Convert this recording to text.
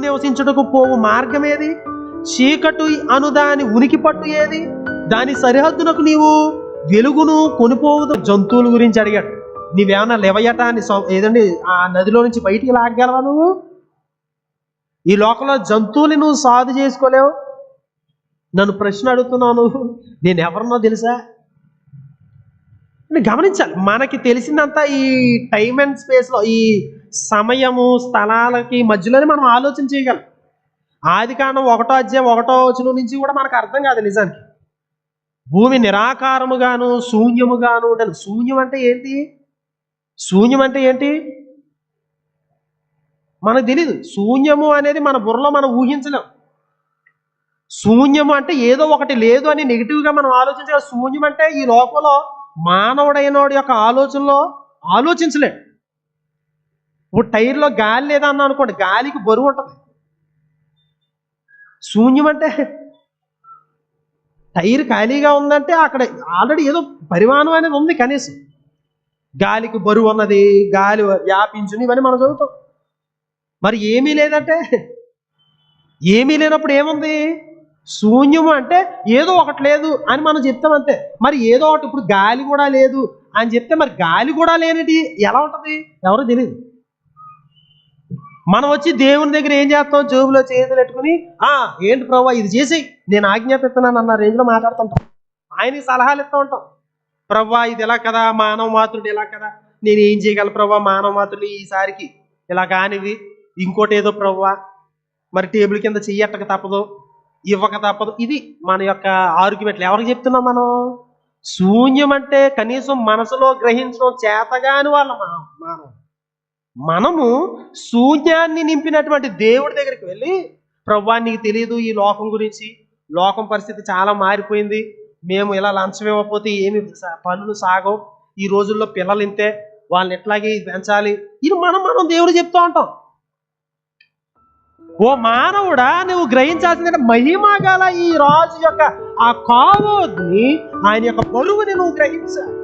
నివసించుటకు పోవు మార్గమేది? చీకటు చీకటి అను దాని ఉనికి పట్టు ఏది? దాని సరిహద్దునకు నీవు వెలుగును కొనిపోవు జంతువుల గురించి అడిగాడు. నీవేమన్నా లేవయటాన్ని ఏదండి ఆ నదిలో నుంచి బయటికి లాగగలవా నువ్వు? ఈ లోకంలో జంతువుని నువ్వు సాధు చేసుకోలేవు? నన్ను ప్రశ్న అడుగుతున్నావు నేను ఎవరినో తెలుసా? గమనించాలి. మనకి తెలిసిందంతా ఈ టైం అండ్ స్పేస్లో ఈ సమయము స్థలాలకి మధ్యలోనే మనం ఆలోచన చేయగలం. ఆది కాండం ఒకటో అధ్యాయం ఒకటో వచనం నుంచి కూడా మనకు అర్థం కాదు నిజానికి. భూమి నిరాకారముగాను శూన్యముగాను ఉండాలి. శూన్యం అంటే ఏంటి? శూన్యం అంటే ఏంటి? మనకు తెలియదు శూన్యము అనేది మన బుర్రలో మనం ఊహించలేం. శూన్యము అంటే ఏదో ఒకటి లేదు అని నెగిటివ్గా మనం ఆలోచించాలి శూన్యం అంటే ఈ లోకంలో మానవుడైనోడి యొక్క ఆలోచనలో ఆలోచించలేడు. ఇప్పుడు టైర్లో గాలి లేదా అన్నా అనుకోండి గాలికి బరువు ఉంటుంది. శూన్యం అంటే టైర్ ఖాళీగా ఉందంటే అక్కడ ఆల్రెడీ ఏదో పరిమాణం అనేది ఉంది కనీసం. గాలికి బరువు ఉన్నది గాలి వ్యాపించుని ఇవన్నీ మనం చదువుతాం. మరి ఏమీ లేదంటే ఏమీ లేనప్పుడు ఏముంది? శూన్యము అంటే ఏదో ఒకటి లేదు అని మనం చెప్తాం అంతే. మరి ఏదో ఒకటి ఇప్పుడు గాలి కూడా లేదు అని చెప్తే మరి గాలి కూడా లేనిది ఎలా ఉంటుంది? ఎవరో తెలియదు మనం వచ్చి దేవుని దగ్గర ఏం చేస్తాం? జోబులో చేతులు పెట్టుకుని ఆ ఏంటి ప్రభా ఇది చేసి నేను ఆజ్ఞాపిస్తున్నాను అన్న రేంజ్లో మాట్లాడుతుంటాం ఆయనకి సలహాలు ఇస్తూ ఉంటాం. ప్రభా ఇది ఎలా కదా? మానవ మాతృడు ఎలా కదా? నేను ఏం చేయగలను ప్రభా మానవ మాతృడు ఈసారికి. ఇలా కానివి. ఇంకోటి ఏదో ప్రభా మరి టేబుల్ కింద చెయ్యట్టక తప్పదు. ఇవ్వక తప్పదు. ఇది మన యొక్క ఆర్గ్యుమెంట్లు ఎవరికి చెప్తున్నాం మనం? శూన్యం అంటే కనీసం మనసులో గ్రహించడం చేతగాని వాళ్ళ మనం మనము శూన్యాన్ని నింపినటువంటి దేవుడి దగ్గరికి వెళ్ళి ప్రభా నీకు తెలియదు ఈ లోకం గురించి. లోకం పరిస్థితి చాలా మారిపోయింది. మేము ఇలా లంచం ఇవ్వకపోతే ఏమి పనులు సాగవు. ఈ రోజుల్లో పిల్లలు ఇంతే. వాళ్ళని ఎట్లాగే పెంచాలి. ఇది మనం మనం దేవుడు చెప్తూ ఉంటాం. ఓ మానవుడా నువ్వు గ్రహించాల్సిందంటే మహిమ గల ఈ రాజు యొక్క ఆ కావోద్ని ఆయన యొక్క బరువుని నువ్వు గ్రహించాలి